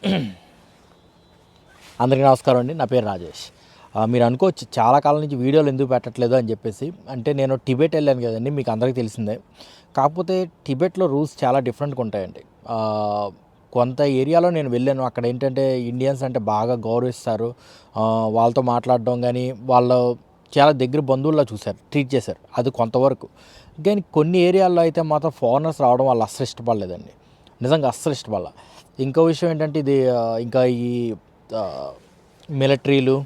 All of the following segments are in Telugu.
అందరికీ నమస్కారం అండి. నా పేరు రాజేష్. మీరు అనుకోవచ్చు చాలా కాలం నుంచి వీడియోలు ఎందుకు పెట్టట్లేదు అని చెప్పేసి అంటే నేను టిబెట్ వెళ్ళాను కదండి మీకు అందరికీ తెలిసిందే. కాకపోతే టిబెట్లో రూల్స్ చాలా డిఫరెంట్గా ఉంటాయండి. కొంత ఏరియాలో నేను వెళ్ళాను. అక్కడ ఏంటంటే ఇండియన్స్ అంటే బాగా గౌరవిస్తారు. వాళ్ళతో మాట్లాడడం కానీ వాళ్ళ చాలా దగ్గర బంధువుల్లో చూశారు ట్రీట్ చేశారు. అది కొంతవరకు. కానీ కొన్ని ఏరియాల్లో అయితే మాత్రం ఫారినర్స్ రావడం వాళ్ళు అస్సలు ఇష్టపడలేదండి. నిజంగా అస్సలు ఇష్టపడాల. ఇంకో విషయం ఏంటంటే ఇది ఇంకా ఈ మిలిటరీలు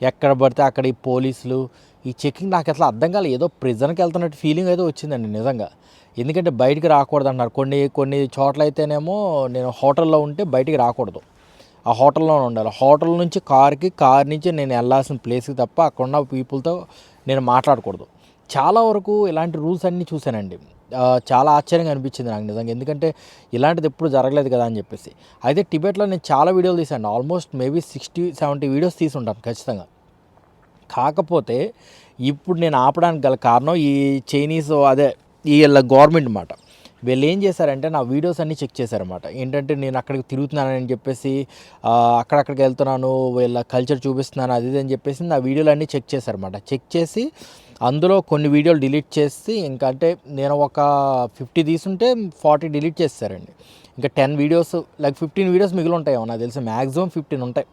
ఎక్కడ పడితే అక్కడ ఈ పోలీసులు ఈ చెకింగ్ నాకు అసలు అర్థం కాలేదు ఏదో ప్రిజన్కి వెళ్తున్నట్టు ఫీలింగ్ అయితే వచ్చిందండి నిజంగా. ఎందుకంటే బయటికి రాకూడదు అంటున్నారు కొన్ని కొన్ని చోట్ల అయితేనేమో నేను హోటల్లో ఉంటే బయటికి రాకూడదు. ఆ హోటల్లోనే ఉండాలి. హోటల్ నుంచి కార్కి కార్ నుంచి నేను వెళ్ళాల్సిన ప్లేస్కి తప్ప అక్కడ ఉన్న పీపుల్తో నేను మాట్లాడకూడదు. చాలా వరకు ఇలాంటి రూల్స్ అన్నీ చూశానండి. చాలా ఆశ్చర్యంగా అనిపించింది నాకు నిజంగా. ఎందుకంటే ఇలాంటిది ఎప్పుడు జరగలేదు కదా అని చెప్పేసి. అయితే టిబెట్లో నేను చాలా వీడియోలు తీసాను almost maybe sixty seventy videos తీసి ఉంటాను ఖచ్చితంగా. కాకపోతే ఇప్పుడు నేను ఆపడానికి గల కారణం ఈ చైనీస్ అదే వీళ్ళ గవర్నమెంట్ అన్నమాట వీళ్ళు ఏం చేశారంటే నా వీడియోస్ అన్నీ చెక్ చేశారనమాట ఏంటంటే నేను అక్కడికి తిరుగుతున్నానని చెప్పేసి అక్కడక్కడికి వెళ్తున్నాను వీళ్ళ కల్చర్ చూపిస్తున్నాను అది ఇది అని చెప్పేసి నా వీడియోలు అన్నీ చెక్ చేశారన్నమాట. చెక్ చేసి అందులో కొన్ని వీడియోలు డిలీట్ చేసి ఇంకా అంటే నేను ఒక ఫిఫ్టీ తీసుంటే ఫార్టీ డిలీట్ చేస్తారండి. ఇంకా ten videos like fifteen videos మిగిలి ఉంటాయి నాకు తెలిసి మ్యాక్సిమం ఫిఫ్టీన్ ఉంటాయి.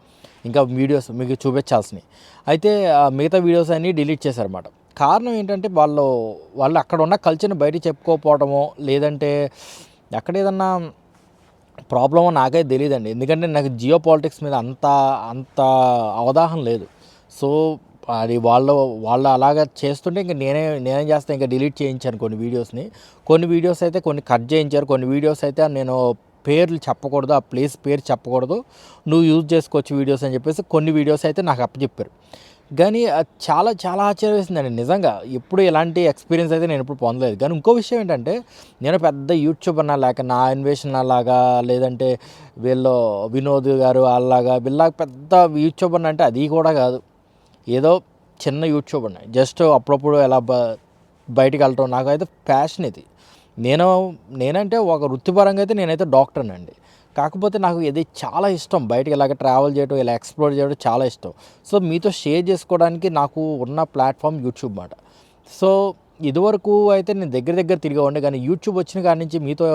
ఇంకా వీడియోస్ మీకు చూపించాల్సినవి. అయితే ఆ మిగతా వీడియోస్ అన్నీ డిలీట్ చేశారన్నమాట. కారణం ఏంటంటే వాళ్ళు వాళ్ళు అక్కడ ఉన్న కల్చర్ని బయట చెప్పుకోకపోవడమో లేదంటే అక్కడ ఏదన్నా ప్రాబ్లమో నాకైతే తెలియదండి. ఎందుకంటే నాకు జియో పాలిటిక్స్ మీద అంత అంత అవగాహన లేదు. సో అది వాళ్ళు వాళ్ళు అలాగా చేస్తుంటే ఇంకా నేనే నేనేం చేస్తాను ఇంకా డిలీట్ చేయించాను కొన్ని వీడియోస్ని. కొన్ని వీడియోస్ అయితే కొన్ని కట్ చేయించారు కొన్ని వీడియోస్ అయితే నేను పేర్లు చెప్పకూడదు ఆ ప్లేస్ పేరు చెప్పకూడదు. నువ్వు యూజ్ చేసుకోవచ్చు వీడియోస్ అని చెప్పేసి కొన్ని వీడియోస్ అయితే నాకు అప్పచెప్పారు. కానీ అది చాలా చాలా ఆశ్చర్యం వేసిందండి నిజంగా. ఎప్పుడు ఎలాంటి ఎక్స్పీరియన్స్ అయితే నేను ఎప్పుడు పొందలేదు. కానీ ఇంకో విషయం ఏంటంటే నేను పెద్ద యూట్యూబర్ నా లేక నా అన్వేషణ లాగా లేదంటే వీళ్ళు వినోద్ గారు అలాగా వీళ్ళ పెద్ద యూట్యూబర్ అంటే అది కూడా కాదు. ఏదో చిన్న యూట్యూబ్ ఉన్నాయి. జస్ట్ అప్పుడప్పుడు ఎలా బ బయటికి వెళ్ళటం నాకైతే ప్యాషన్ ఇది. నేను నేనంటే ఒక వృత్తిపరంగా అయితే నేనైతే డాక్టర్ని అండి. కాకపోతే నాకు ఇది చాలా ఇష్టం. బయటకి ఇలాగ ట్రావెల్ చేయడం ఇలా ఎక్స్ప్లోర్ చేయడం చాలా ఇష్టం. సో మీతో షేర్ చేసుకోవడానికి నాకు ఉన్న ప్లాట్ఫామ్ యూట్యూబ్ మాట. సో ఇదివరకు అయితే నేను దగ్గర దగ్గర తిరిగా ఉండే కానీ యూట్యూబ్ వచ్చిన కాడి నుంచి మీతో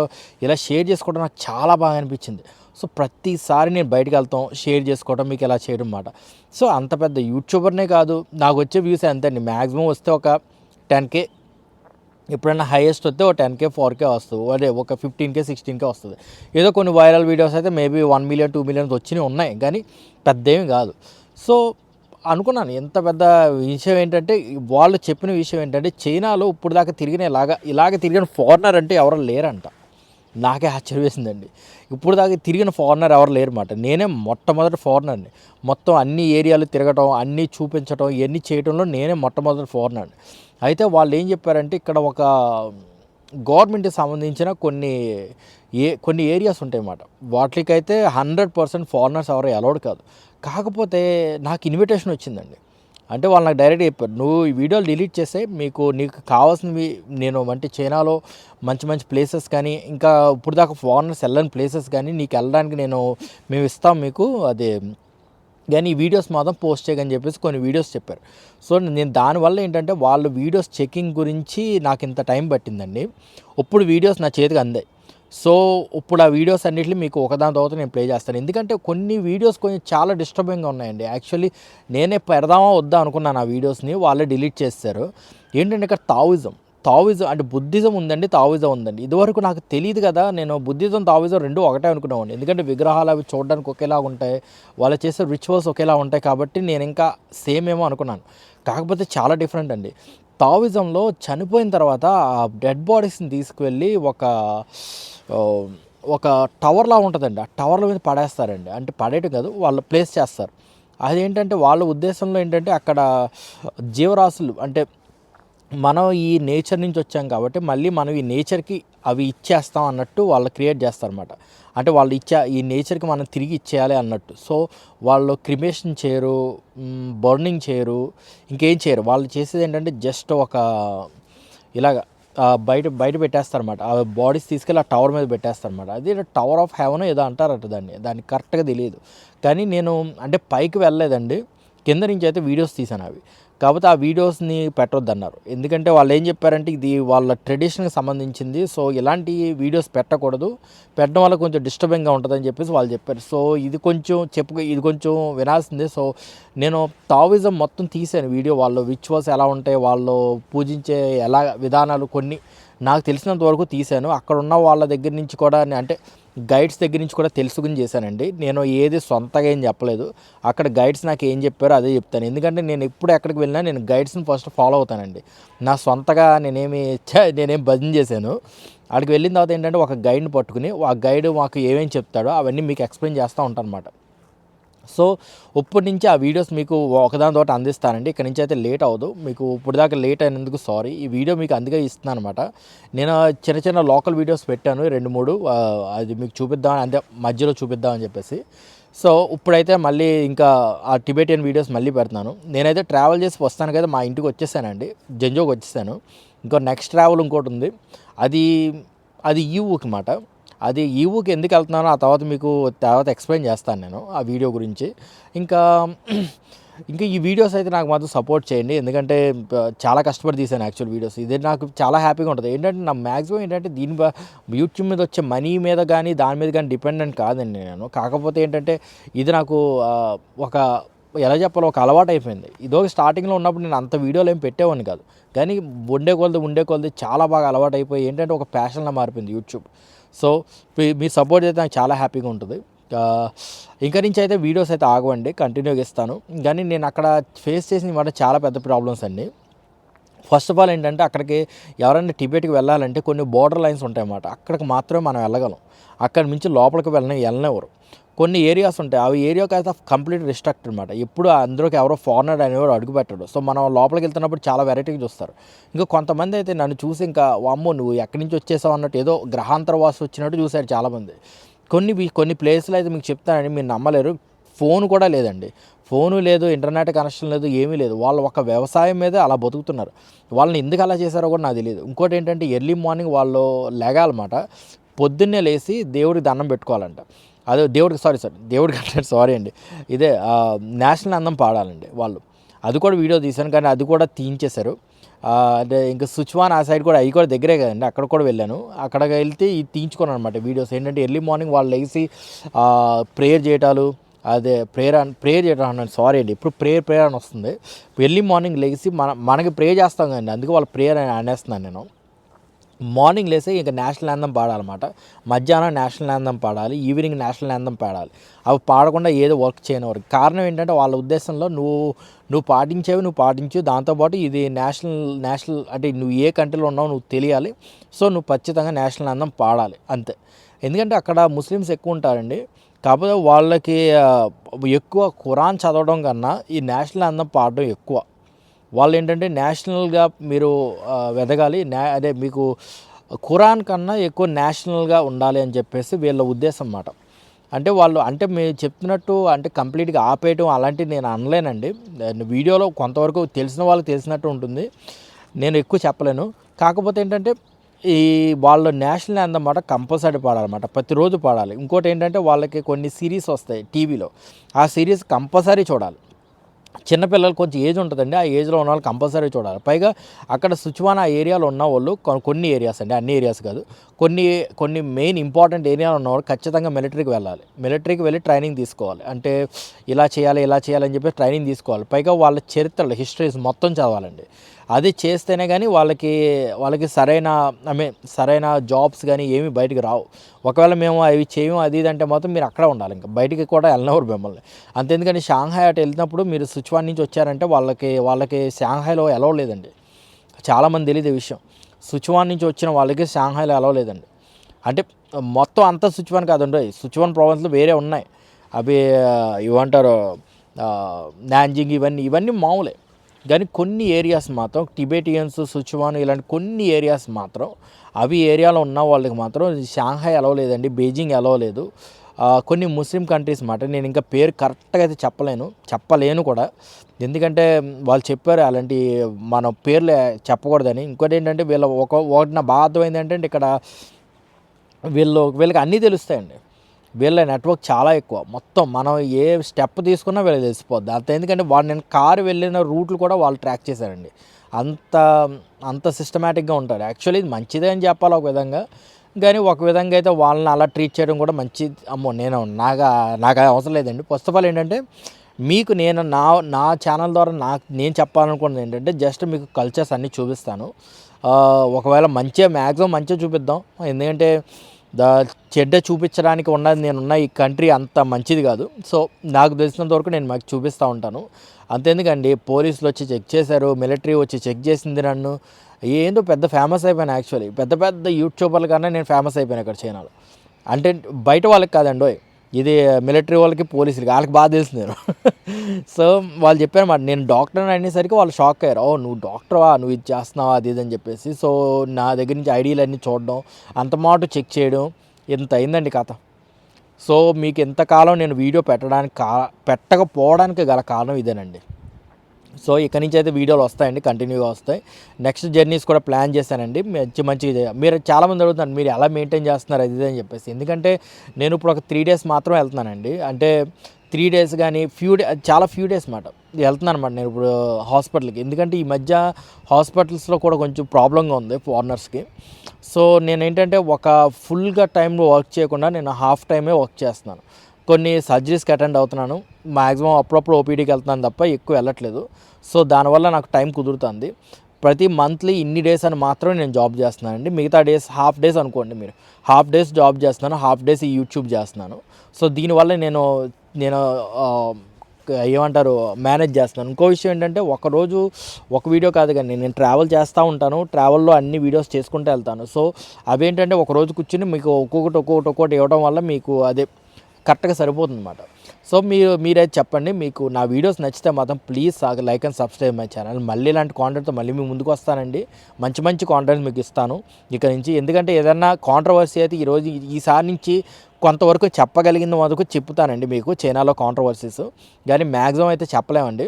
ఇలా షేర్ చేసుకోవడం నాకు చాలా బాగా అనిపించింది. సో ప్రతిసారి నేను బయటకు వెళ్తాం షేర్ చేసుకోవడం మీకు ఇలా చేయడం మాట. సో అంత పెద్ద యూట్యూబర్నే కాదు నాకు వచ్చే వ్యూస్ ఎంతండి మ్యాక్సిమం వస్తే ఒక టెన్ కే ఎప్పుడైనా హైయెస్ట్ వస్తే ఒక టెన్ కే ఫోర్ కే వస్తుంది. అదే ఒక ఫిఫ్టీన్ కే సిక్స్టీన్ కే వస్తుంది. ఏదో కొన్ని వైరల్ వీడియోస్ అయితే maybe one million two millions వచ్చినవి ఉన్నాయి కానీ పెద్దేమి కాదు. సో అనుకున్నాను. ఎంత పెద్ద విషయం ఏంటంటే వాళ్ళు చెప్పిన విషయం ఏంటంటే చైనాలో ఇప్పుడు దాకా తిరిగిన ఇలాగా ఇలాగ తిరిగిన ఫారినర్ అంటే ఎవరు లేరంట. నాకే ఆశ్చర్యం వేసిందండి ఇప్పుడు దాకా తిరిగిన ఫారినర్ ఎవరు లేరు నేనే మొట్టమొదటి ఫారినర్ని. మొత్తం అన్ని ఏరియాలు తిరగటం అన్నీ చూపించటం ఇవన్నీ చేయడంలో నేనే మొట్టమొదటి ఫారినర్ని. అయితే వాళ్ళు ఏం చెప్పారంటే ఇక్కడ ఒక గవర్నమెంట్కి సంబంధించిన కొన్ని ఏ కొన్ని ఏరియాస్ ఉంటాయి అన్నమాట వాటికైతే హండ్రెడ్ పర్సెంట్ ఫారినర్స్ ఎవరు అలౌడ్ కాదు. కాకపోతే నాకు ఇన్విటేషన్ వచ్చిందండి. అంటే వాళ్ళు నాకు డైరెక్ట్ చెప్పారు నువ్వు ఈ వీడియోలు డిలీట్ చేస్తే మీకు నీకు కావాల్సినవి నేను అంటే చైనాలో మంచి మంచి ప్లేసెస్ కానీ ఇంకా ఇప్పుడు దాకా ఫారినర్స్ వెళ్ళని ప్లేసెస్ కానీ నీకు వెళ్ళడానికి నేను మేము ఇస్తాం మీకు అదే కానీ ఈ వీడియోస్ మాత్రం పోస్ట్ చేయని చెప్పేసి కొన్ని వీడియోస్ చెప్పారు. సో నేను దానివల్ల ఏంటంటే వాళ్ళు వీడియోస్ చెకింగ్ గురించి నాకు ఇంత టైం పట్టిందండి. ఇప్పుడు వీడియోస్ నా చేతికి అందాయి. సో ఇప్పుడు ఆ వీడియోస్ అన్నిటిని మీకు ఒకదాని తర్వాత నేను ప్లే చేస్తాను. ఎందుకంటే కొన్ని వీడియోస్ కొంచెం చాలా డిస్టర్బింగ్గా ఉన్నాయండి. యాక్చువల్లీ నేనే పెడదామా వద్దా అనుకున్నాను ఆ వీడియోస్ని. వాళ్ళే డిలీట్ చేస్తారు. ఏంటంటే ఇక్కడ తావిజం. తావిజం అంటే బుద్ధిజం ఉందండి తావిజం ఉందండి. ఇదివరకు నాకు తెలియదు కదా నేను బుద్ధిజం తావిజం రెండు ఒకటే అనుకునేవాడిని. ఎందుకంటే విగ్రహాలు అవి చూడడానికి ఒకేలా ఉంటాయి వాళ్ళు చేసే రిచువల్స్ ఒకేలా ఉంటాయి కాబట్టి నేను ఇంకా సేమ్ ఏమో అనుకున్నాను. కాకపోతే చాలా డిఫరెంట్ అండి. తావిజంలో చనిపోయిన తర్వాత ఆ డెడ్ బాడీస్ని తీసుకువెళ్ళి ఒక ఒక టవర్లా ఉంటుందండి. ఆ టవర్ల మీద పడేస్తారండి. అంటే పడేయటం కాదు వాళ్ళు ప్లేస్ చేస్తారు. అదేంటంటే వాళ్ళ ఉద్దేశంలో ఏంటంటే అక్కడ జీవరాశులు అంటే మనం ఈ నేచర్ నుంచి వచ్చాం కాబట్టి మళ్ళీ మనం ఈ నేచర్కి అవి ఇచ్చేస్తాం అన్నట్టు వాళ్ళు క్రియేట్ చేస్తారన్నమాట. అంటే వాళ్ళు ఇచ్చే ఈ నేచర్కి మనం తిరిగి ఇచ్చేయాలి అన్నట్టు. సో వాళ్ళు క్రిమేషన్ చేయరు బర్నింగ్ చేయరు ఇంకేం చేయరు. వాళ్ళు చేసేది ఏంటంటే జస్ట్ ఒక ఇలాగ బయట బయట పెట్టేస్తారన్నమాట. ఆ బాడీస్ తీసుకెళ్ళి ఆ టవర్ మీద పెట్టేస్తారన్నమాట. అది టవర్ ఆఫ్ హెవెన్ ఏదో అంటారట దాన్ని. దానికి కరెక్ట్గా తెలియదు. కానీ నేను అంటే పైకి వెళ్ళలేదండి. కింద నుంచి అయితే వీడియోస్ తీసాను అవి. కాకపోతే ఆ వీడియోస్ని పెట్టొద్దన్నారు. ఎందుకంటే వాళ్ళు ఏం చెప్పారంటే ఇది వాళ్ళ ట్రెడిషన్కి సంబంధించింది. సో ఇలాంటి వీడియోస్ పెట్టకూడదు. పెట్టడం వల్ల కొంచెం డిస్టర్బింగ్గా ఉంటుందని చెప్పేసి వాళ్ళు చెప్పారు. సో ఇది కొంచెం చెప్పు ఇది కొంచెం వినాల్సిందే. సో నేను తావిజం మొత్తం తీసాను వీడియో వాళ్ళు రిచువల్స్ ఎలా ఉంటాయి వాళ్ళు పూజించే ఎలా విధానాలు కొన్ని. నాకు తెలిసినంత వరకు తీశాను. అక్కడ ఉన్న వాళ్ళ దగ్గర నుంచి కూడా అంటే గైడ్స్ దగ్గర నుంచి కూడా తెలుసుకుని చేశానండి. నేను ఏది సొంతగా ఏం చెప్పలేదు. అక్కడ గైడ్స్ నాకు ఏం చెప్పారో అదే చెప్తాను. ఎందుకంటే నేను ఎప్పుడు ఎక్కడికి వెళ్ళినా నేను గైడ్స్ని ఫస్ట్ ఫాలో అవుతానండి. నా సొంతగా నేనేమి నేనేం భజన చేశాను. అక్కడికి వెళ్ళిన తర్వాత ఏంటంటే ఒక గైడ్ని పట్టుకుని ఆ గైడ్ మాకు ఏమేమి చెప్తాడో అవన్నీ మీకు ఎక్స్ప్లెయిన్ చేస్తూ ఉంటాను అనమాట సో ఇప్పటి నుంచి ఆ వీడియోస్ మీకు ఒకదాని తోట అందిస్తానండి. ఇక్కడ నుంచి అయితే లేట్ అవ్వదు. మీకు ఇప్పుడు దాకా లేట్ అయినందుకు సారీ. ఈ వీడియో మీకు అందుకే ఇస్తున్నాను అనమాట నేను చిన్న చిన్న లోకల్ వీడియోస్ పెట్టాను. రెండు మూడు అది మీకు చూపిద్దాం అంటే మధ్యలో చూపిద్దామని చెప్పేసి. సో ఇప్పుడైతే మళ్ళీ ఇంకా ఆ టిబెటియన్ వీడియోస్ మళ్ళీ పెడతాను నేనైతే ట్రావెల్ చేసి వస్తాను కదా మా ఇంటికి వచ్చేసానండి. జంజోకి వచ్చేసాను. ఇంకో నెక్స్ట్ ట్రావెల్ ఇంకోటి ఉంది. అది అది ఈ ఊకి మాట అది ఈ ఊకి ఎందుకు వెళ్తున్నానో ఆ తర్వాత మీకు తర్వాత ఎక్స్ప్లెయిన్ చేస్తాను నేను ఆ వీడియో గురించి. ఇంకా ఇంకా ఈ వీడియోస్ అయితే నాకు మాత్రం సపోర్ట్ చేయండి. ఎందుకంటే చాలా కష్టపడి తీసాను యాక్చువల్ వీడియోస్. ఇది నాకు చాలా హ్యాపీగా ఉంటుంది. ఏంటంటే నా మ్యాక్సిమం ఏంటంటే దీని బ- యూట్యూబ్ మీద వచ్చే మనీ మీద కానీ దాని మీద కానీ డిపెండెంట్ కాదండి నేను. కాకపోతే ఏంటంటే ఇది నాకు ఒక ఎలా చెప్పాలో ఒక అలవాటు అయిపోయింది. ఇదో స్టార్టింగ్లో ఉన్నప్పుడు నేను అంత వీడియోలు ఏం పెట్టేవాడిని కాదు. కానీ ఉండే కొలది ఉండే కొలది చాలా బాగా అలవాటు అయిపోయి ఏంటంటే ఒక ప్యాషన్లా మారిపోయింది యూట్యూబ్ సో మీ- మీ సపోర్ట్ అయితే నాకు చాలా హ్యాపీగా ఉంటుంది. ఇంకా నుంచి అయితే వీడియోస్ అయితే ఆగవండి కంటిన్యూగా ఇస్తాను కానీ నేను అక్కడ ఫేస్ చేసిన మాట చాలా పెద్ద ప్రాబ్లమ్స్ అండి. ఫస్ట్ ఆఫ్ ఆల్ ఏంటంటే అక్కడికి ఎవరైనా టిబెట్కి వెళ్ళాలంటే కొన్ని బోర్డర్ లైన్స్ ఉంటాయన్నమాట. అక్కడికి మాత్రమే మనం వెళ్ళగలం. అక్కడి నుంచి లోపలికి వెళ్ళని వెళ్ళనివ్వరు. కొన్ని ఏరియాస్ ఉంటాయి. అవి ఏరియాకి అయితే కంప్లీట్ రిస్ట్రక్ట్ అనమాట ఎప్పుడు అందులోకి ఎవరో ఫారినర్ అనేవారు అడుగుపెట్టడు సో మనం లోపలికి వెళ్తున్నప్పుడు చాలా వెరైటీగా చూస్తారు. ఇంకా కొంతమంది అయితే నన్ను చూసి ఇంకా వామ్మో నువ్వు ఎక్కడి నుంచి వచ్చేసావు అన్నట్టు ఏదో గ్రహాంతర వాసు వచ్చినట్టు చూశారు చాలామంది. కొన్ని కొన్ని ప్లేస్లు అయితే మీకు చెప్తానని మీరు నమ్మలేరు. ఫోన్ కూడా లేదండి. ఫోను లేదు ఇంటర్నెట్ కనెక్షన్ లేదు ఏమీ లేదు. వాళ్ళు ఒక వ్యవసాయం మీదే అలా బతుకుతున్నారు. వాళ్ళని ఎందుకు అలా చేశారో కూడా నాకు తెలియదు. ఇంకోటి ఏంటంటే ఎర్లీ మార్నింగ్ వాళ్ళు లేగాలన్నమాట. పొద్దున్నే లేచి దేవుడికి దండం పెట్టుకోవాలంట. అదే దేవుడికి సారీ సార్ దేవుడికి అంటే సారీ అండి. ఇదే నేషనల్ అందం పాడాలండి వాళ్ళు. అది కూడా వీడియో తీశాను కానీ అది కూడా తీయించేశారు. అంటే ఇంకా సుచ్వాన్ ఆ సైడ్ కూడా అవి కూడా దగ్గరే కదండి అక్కడ కూడా వెళ్ళాను. అక్కడికి వెళ్తే ఇది తీయించుకున్నాను అనమాట వీడియోస్. ఏంటంటే ఎర్లీ మార్నింగ్ వాళ్ళు లేచి ప్రేయర్ చేయటాలు అదే ప్రేయర్ అని ప్రేయర్ చేయడం అన్నాను సారీ అండి. ఇప్పుడు ప్రేయర్ ప్రేయర్ అని వస్తుంది. ఎర్లీ మార్నింగ్ లేచి మన మనకి ప్రే చేస్తాం కదండి అందుకే వాళ్ళ ప్రేయర్ అని అనేస్తున్నాను నేను. మార్నింగ్ లేసే ఇంకా నేషనల్ యాందం పాడాలన్నమాట. మధ్యాహ్నం నేషనల్ యాందం పాడాలి ఈవినింగ్ నేషనల్ యాందం పాడాలి. అవి పాడకుండా ఏదో వర్క్ చేయని వరకు కారణం ఏంటంటే వాళ్ళ ఉద్దేశంలో నువ్వు నువ్వు పాటించేవి నువ్వు పాటించు. దాంతోపాటు ఇది నేషనల్ నేషనల్ అంటే నువ్వు ఏ కంట్రీలో ఉన్నావు నువ్వు తెలియాలి. సో నువ్వు ఖచ్చితంగా నేషనల్ యాందం పాడాలి. అంతే. ఎందుకంటే అక్కడ ముస్లిమ్స్ ఎక్కువ ఉంటారండి. కాకపోతే వాళ్ళకి ఎక్కువ ఖురాన్ చదవడం కన్నా ఈ నేషనల్ యాందం పాడడం ఎక్కువ. వాళ్ళు ఏంటంటే నేషనల్గా మీరు వెదగాలి. నే అదే మీకు ఖురాన్ కన్నా ఎక్కువ నేషనల్గా ఉండాలి అని చెప్పేసి వీళ్ళ ఉద్దేశం అన్నమాట. అంటే వాళ్ళు అంటే మీరు చెప్తున్నట్టు అంటే కంప్లీట్గా ఆపేయటం అలాంటివి నేను అనలేనండి. వీడియోలో కొంతవరకు తెలిసిన వాళ్ళకి తెలిసినట్టు ఉంటుంది. నేను ఎక్కువ చెప్పలేను. కాకపోతే ఏంటంటే ఈ వాళ్ళు నేషనల్ అన్నమాట కంపల్సరీ పాడాలన్నమాట. ప్రతిరోజు పాడాలి. ఇంకోటి ఏంటంటే వాళ్ళకి కొన్ని సిరీస్ వస్తాయి టీవీలో. ఆ సిరీస్ కంపల్సరీ చూడాలి. చిన్నపిల్లలు కొంచెం ఏజ్ ఉంటుందండి. ఆ ఏజ్లో ఉన్న వాళ్ళు కంపల్సరీ చూడాలి. పైగా అక్కడ సుచివాన్ ఆ ఏరియాలో ఉన్న వాళ్ళు కొన్ని ఏరియాస్ అండి. అన్ని ఏరియాస్ కాదు. కొన్ని కొన్ని మెయిన్ ఇంపార్టెంట్ ఏరియాలో ఉన్నవాళ్ళు ఖచ్చితంగా మిలిటరీకి వెళ్ళాలి. మిలిటరీకి వెళ్ళి ట్రైనింగ్ తీసుకోవాలి. అంటే ఇలా చేయాలి ఇలా చేయాలి అని చెప్పి ట్రైనింగ్ తీసుకోవాలి. పైగా వాళ్ళ చరిత్రలు హిస్టరీస్ మొత్తం చదవాలండి. అది చేస్తేనే కానీ వాళ్ళకి వాళ్ళకి సరైన ఐ మీన్ సరైన జాబ్స్ కానీ ఏమీ బయటకు రావు. ఒకవేళ మేము అవి చేయము అది ఇది అంటే మాత్రం మీరు అక్కడ ఉండాలి ఇంకా. బయటికి కూడా వెళ్ళినవారు మిమ్మల్ని. అంతేందుకని షాంఘాయ్ అటు వెళ్ళినప్పుడు మీరు సుచ్వాన్ నుంచి వచ్చారంటే వాళ్ళకి వాళ్ళకి షాంఘాయ్లో ఎలవ లేదండి. చాలామంది తెలియదు విషయం. సుచ్వాన్ నుంచి వచ్చిన వాళ్ళకి షాంఘాయ్లో ఎలవ లేదండి. అంటే మొత్తం అంతా సుచ్వాన్ కాదండి సుచ్వాన్ ప్రావిన్స్లో వేరే ఉన్నాయి. అవి ఇవంటారు ఏమంటారు నాంజింగ్ ఇవన్నీ ఇవన్నీ మామూలే. కానీ కొన్ని ఏరియాస్ మాత్రం టిబెటియన్స్ సుచువాన్ ఇలాంటి కొన్ని ఏరియాస్ మాత్రం అవి ఏరియాలో ఉన్న వాళ్ళకి మాత్రం షాంఘాయ్ అలవలేదండి బీజింగ్ అలవలేదు కొన్ని ముస్లిం కంట్రీస్ మాట నేను ఇంకా పేరు కరెక్ట్గా అయితే చెప్పలేను చెప్పలేను కూడా. ఎందుకంటే వాళ్ళు చెప్పారు అలాంటి మన పేర్లు చెప్పకూడదని. ఇంకోటి ఏంటంటే వీళ్ళ ఒక ఒకటి నా బాధ ఏంటంటే ఇక్కడ వీళ్ళు వీళ్ళకి అన్నీ తెలుస్తాయండి. వీళ్ళ నెట్వర్క్ చాలా ఎక్కువ. మొత్తం మనం ఏ స్టెప్ తీసుకున్నా వీళ్ళకి తెలిసిపోద్ది. అంత ఎందుకంటే వాళ్ళు నేను కారు వెళ్ళిన రూట్లు కూడా వాళ్ళు ట్రాక్ చేశారండి. అంత అంత సిస్టమేటిక్గా ఉంటారు. యాక్చువల్లీ ఇది మంచిదే అని చెప్పాలి ఒక విధంగా. కానీ ఒక విధంగా అయితే వాళ్ళని అలా ట్రీట్ చేయడం కూడా మంచి అమ్మో నేను నాకు నాకు అవసరం లేదండి. ఫస్ట్ ఆఫ్ ఆల్ ఏంటంటే మీకు నేను నా నా ఛానల్ ద్వారా నాకు నేను చెప్పాలనుకున్నది ఏంటంటే జస్ట్ మీకు కల్చర్స్ అన్నీ చూపిస్తాను. ఒకవేళ మంచిగా మ్యాక్సిమం మంచిగా చూపిద్దాం. ఎందుకంటే దా చెడ్డ చూపించడానికి ఉన్నది నేనున్న ఈ కంట్రీ అంత మంచిది కాదు. సో నాకు తెలిసినంత వరకు నేను మాకు చూపిస్తూ ఉంటాను. అంతెందుకండి పోలీసులు వచ్చి చెక్ చేశారు మిలిటరీ వచ్చి చెక్ చేసింది నన్ను. ఏందో పెద్ద ఫేమస్ అయిపోయాను యాక్చువల్లీ పెద్ద పెద్ద యూట్యూబర్ల కన్నా నేను ఫేమస్ అయిపోయాను ఇక్కడ చైనాలో అంటే బయట వాళ్ళకి కాదండి ఓయ్ ఇది మిలిటరీ వాళ్ళకి పోలీసులకి వాళ్ళకి బాగా తెలుసు నేను. సో వాళ్ళు చెప్పారు నేను డాక్టర్ అనేసరికి వాళ్ళు షాక్ అయ్యారు. ఓ నువ్వు డాక్టర్వా నువ్వు ఇది చేస్తున్నావా? అది ఇది అని చెప్పేసి. సో నా దగ్గర నుంచి ఐడీలు అన్నీ చూడడం అంత మాట చెక్ చేయడం ఇంత అయిందండి కథ. సో మీకు ఎంతకాలం నేను వీడియో పెట్టడానికి కా పెట్టకపోవడానికి గల కారణం ఇదేనండి. సో ఇక్కడ నుంచి అయితే వీడియోలు వస్తాయండి కంటిన్యూగా వస్తాయి. నెక్స్ట్ జర్నీస్ కూడా ప్లాన్ చేశానండి. మంచి మంచి మీరు చాలామంది అడుగుతున్నారు మీరు ఎలా మెయింటైన్ చేస్తున్నారు? అది ఇది అని చెప్పేసి. ఎందుకంటే నేను ఇప్పుడు ఒక త్రీ డేస్ మాత్రం వెళ్తున్నానండి. అంటే త్రీ డేస్ కానీ ఫ్యూ డే చాలా ఫ్యూ డేస్ మాట. వెళ్తున్నాను అనమాట నేను ఇప్పుడు హాస్పిటల్కి ఎందుకంటే ఈ మధ్య హాస్పిటల్స్లో కూడా కొంచెం ప్రాబ్లంగా ఉంది ఫారినర్స్కి సో నేను ఏంటంటే ఒక ఫుల్గా టైంలో వర్క్ చేయకుండా నేను హాఫ్ టైమే వర్క్ చేస్తున్నాను. కొన్ని సర్జరీస్కి అటెండ్ అవుతున్నాను. మ్యాక్సిమం అప్పుడప్పుడు ఓపీడీకి వెళ్తున్నాను తప్ప ఎక్కువ వెళ్ళట్లేదు. సో దానివల్ల నాకు టైం కుదురుతుంది. ప్రతి మంత్లీ ఇన్ని డేస్ అని మాత్రమే నేను జాబ్ చేస్తున్నాను అండి మిగతా డేస్ హాఫ్ డేస్ అనుకోండి మీరు. హాఫ్ డేస్ జాబ్ చేస్తున్నాను. హాఫ్ డేస్ ఈ యూట్యూబ్ చేస్తున్నాను. సో దీనివల్ల నేను నేను ఏమంటారు మేనేజ్ చేస్తున్నాను. ఇంకో విషయం ఏంటంటే ఒక రోజు ఒక వీడియో కాదు కానీ నేను ట్రావెల్ చేస్తూ ఉంటాను. ట్రావెల్లో అన్ని వీడియోస్ చేసుకుంటూ వెళ్తాను. సో అవేంటంటే ఒక రోజు కూర్చుని మీకు ఒక్కొక్కటి ఒక్కొక్కటి ఒక్కొక్కటి ఇవ్వడం వల్ల మీకు అదే కరెక్ట్గా సరిపోతుంది అనమాట సో మీరు మీరైతే చెప్పండి. మీకు నా వీడియోస్ నచ్చితే మాత్రం please like and subscribe my channel. మళ్ళీ ఇలాంటి కాంటెంట్తో మళ్ళీ మీ ముందుకు వస్తానండి. మంచి మంచి కాంటెంట్ మీకు ఇస్తాను. ఇక నుంచి ఎందుకంటే ఏదన్నా కాంట్రవర్సీ అయితే ఈరోజు ఈసారి నుంచి కొంతవరకు చెప్పగలిగిన వరకు చెప్తానండి మీకు చైనాలో కాంట్రవర్సీస్. కానీ మ్యాక్సిమం అయితే చెప్పలేమండి.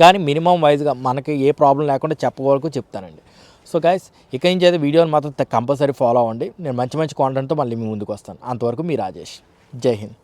కానీ మినిమం వైజ్గా మనకి ఏ ప్రాబ్లం లేకుండా చెప్పవరకు చెప్తానండి. సో గైస్ ఇక నుంచి అయితే వీడియోని మాత్రం కంపల్సరీ ఫాలో అవ్వండి. నేను మంచి మంచి కాంటెంట్తో మళ్ళీ మీ ముందుకు వస్తాను. అంతవరకు మీ రాజేష్. জয় হিন্দ